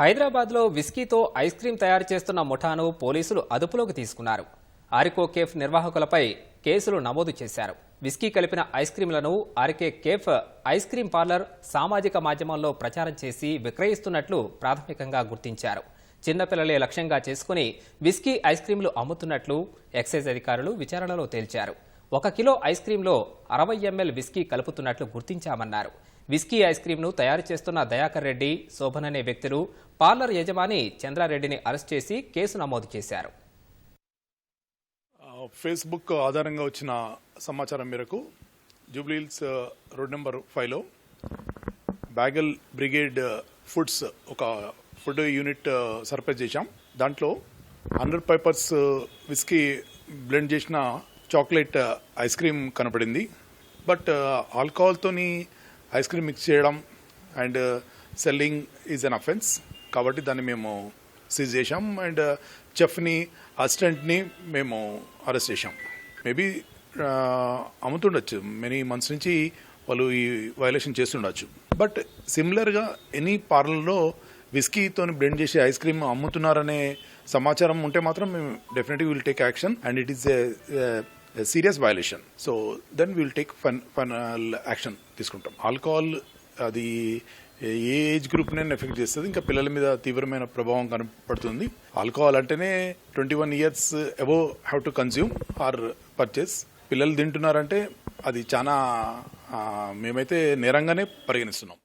హైదరాబాద్లో విస్కీతో ice cream తయారు చేస్తున్న ముఠాను పోలీసులు అదుపులోకి తీసుకున్నారు. ఆరికో కేఫ్ నిర్వాహకులపై కేసులు నమోదు చేశారు. విస్కీ కలిపిన ice క్రీంలను RK cafe ice cream parlour సామాజిక మాధ్యమాల్లో ప్రచారం చేసి విక్రయిస్తున్నట్లు ప్రాథమికంగా గుర్తించారు. చిన్నపిల్లలే లక్ష్యంగా చేసుకుని విస్కీ ఐస్ క్రీంలు అమ్ముతున్నట్లు ఎక్సైజ్ అధికారులు విచారణలో తేల్చారు. ఒక కిలో ఐస్ క్రీంలో అరవై ఎంఎల్ విస్కీ కలుపుతున్నట్లు గుర్తించామన్నారు. విస్కీ ఐస్ క్రీంను తయారు చేస్తున్న దయాకర్ రెడ్డి శోభన్ అనే వ్యక్తులు పార్లర్ యజమాని చంద్రారెడ్డిని అరెస్ట్ చేసి కేసు నమోదు చేశారు. ఫేస్బుక్ ఆధారంగా వచ్చిన సమాచారం మేరకు జూబ్లీహిల్స్ రోడ్ నెంబర్ ఫైవ్లో బ్యాగల్ బ్రిగేడ్ ఫుడ్స్ ఒక ఫుడ్ యూనిట్ సర్ప్రైజ్ చేశాం. దాంట్లో హండ్రెడ్ పేపర్స్ విస్కీ బ్లెండ్ చేసిన చాక్లెట్ uh, ఐస్ క్రీమ్ కనపడింది. బట్ ఆల్కహాల్తోని uh, ఐస్ క్రీమ్ మిక్స్ చేయడం and selling is an offence కాబట్టి దాన్ని మేము సీజ్ చేశాం అండ్ చెఫ్ని అసిస్టెంట్ని మేము అరెస్ట్ చేశాం. మేబీ uh, అమ్ముతుండొచ్చు. మెనీ మంత్స్ నుంచి వాళ్ళు ఈ వైలేషన్ చేస్తుండొచ్చు. బట్ సిమిలర్గా ఎనీ పార్లర్లో విస్కీతో బ్లెండ్ చేసి ఐస్ క్రీమ్ అమ్ముతున్నారనే సమాచారం ఉంటే మాత్రం మేము definitely will take action and it is serious violation so then will take fun final action తీసుకుంటాం. ఆల్కహాల్ అది ఏ ఏజ్ గ్రూప్ నేను ఎఫెక్ట్ చేస్తుంది. ఇంకా పిల్లల మీద తీవ్రమైన ప్రభావం కనపడుతుంది. ఆల్కహాల్ అంటేనే twenty one years above have to consume or purchase పిల్లలు తింటున్నారంటే అది చాలా మేమైతే నేరంగానే పరిగణిస్తున్నాం.